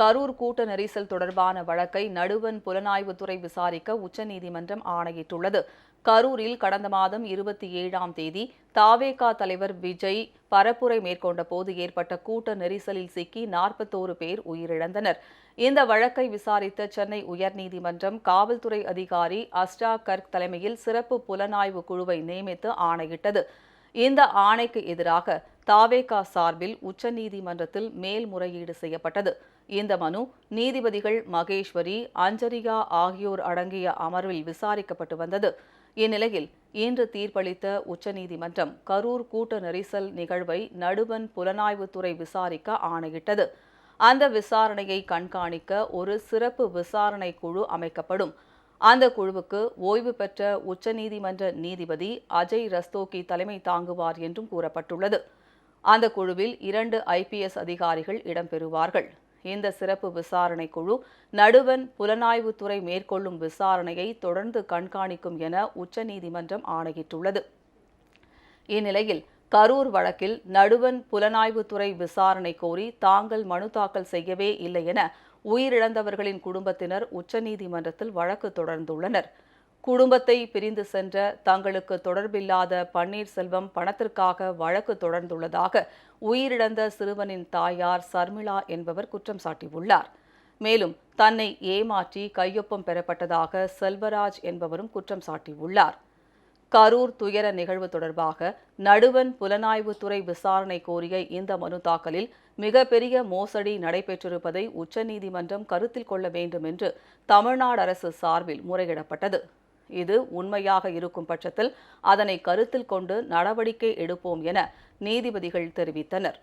கரூர் கூட்ட நெரிசல் தொடர்பான வழக்கை நடுவன் புலனாய்வுத்துறை விசாரிக்க உச்சநீதிமன்றம் ஆணையிட்டுள்ளது. கரூரில் கடந்த மாதம் இருபத்தி ஏழாம் தேதி தாவேகா தலைவர் விஜய் பரப்புரை மேற்கொண்ட போது ஏற்பட்ட கூட்ட நெரிசலில் சிக்கி நாற்பத்தோரு பேர் உயிரிழந்தனர். இந்த வழக்கை விசாரித்த சென்னை உயர்நீதிமன்றம் காவல்துறை அதிகாரி அஸ்டா கர்க் தலைமையில் சிறப்பு புலனாய்வு குழுவை நியமித்து ஆணையிட்டது. இந்த ஆணைக்கு எதிராக தாவேகா சார்பில் உச்சநீதிமன்றத்தில் மேல்முறையீடு செய்யப்பட்டது. இந்த மனு நீதிபதிகள் மகேஸ்வரி அஞ்சரியா ஆகியோர் அடங்கிய அமர்வில் விசாரிக்கப்பட்டு வந்தது. இந்நிலையில் இன்று தீர்ப்பளித்த உச்சநீதிமன்றம் கரூர் கூட்ட நெரிசல் நிகழ்வை நடுவன் புலனாய்வுத்துறை விசாரிக்க ஆணையிட்டது. அந்த விசாரணையை கண்காணிக்க ஒரு சிறப்பு விசாரணை குழு அமைக்கப்படும். அந்த குழுவுக்கு ஓய்வு பெற்ற உச்சநீதிமன்ற நீதிபதி அஜய் ரஸ்தோகி தலைமை தாங்குவார் என்றும் கூறப்பட்டுள்ளது. அந்த குழுவில் இரண்டு ஐபிஎஸ் அதிகாரிகள் இடம்பெறுவார்கள். இந்த சிறப்பு விசாரணை குழு நடுவன் புலனாய்வுத்துறை மேற்கொள்ளும் விசாரணையை தொடர்ந்து கண்காணிக்கும் என உச்சநீதிமன்றம் ஆணையிட்டுள்ளது. இந்நிலையில் கரூர் வழக்கில் நடுவன் புலனாய்வுத்துறை விசாரணை கோரி தாங்கள் மனு தாக்கல் செய்யவே இல்லை என உயிரிழந்தவர்களின் குடும்பத்தினர் உச்சநீதிமன்றத்தில் வழக்கு தொடர்ந்துள்ளனர். குடும்பத்தை பிரிந்து சென்ற தங்களுக்கு தொடர்பில்லாத பன்னீர்செல்வம் பணத்திற்காக வழக்கு தொடர்ந்துள்ளதாக உயிரிழந்த சிறுவனின் தாயார் சர்மிளா என்பவர் குற்றம் சாட்டியுள்ளார். மேலும் தன்னை ஏமாற்றி கையொப்பம் பெறப்பட்டதாக செல்வராஜ் என்பவரும் குற்றம் சாட்டியுள்ளார். கரூர் துயர நிகழ்வு தொடர்பாக நடுவன் புலனாய்வுத்துறை விசாரணை கோரிய இந்த மனு தாக்கலில் மிகப்பெரிய மோசடி நடைபெற்றிருப்பதை உச்சநீதிமன்றம் கருத்தில் கொள்ள வேண்டும் என்று தமிழ்நாடு அரசு சார்பில் முறையிடப்பட்டது. இது உண்மையாக இருக்கும் பட்சத்தில் அதனை கருத்தில் கொண்டு நடவடிக்கை எடுப்போம் என நீதிபதிகள் தெரிவித்தனர்.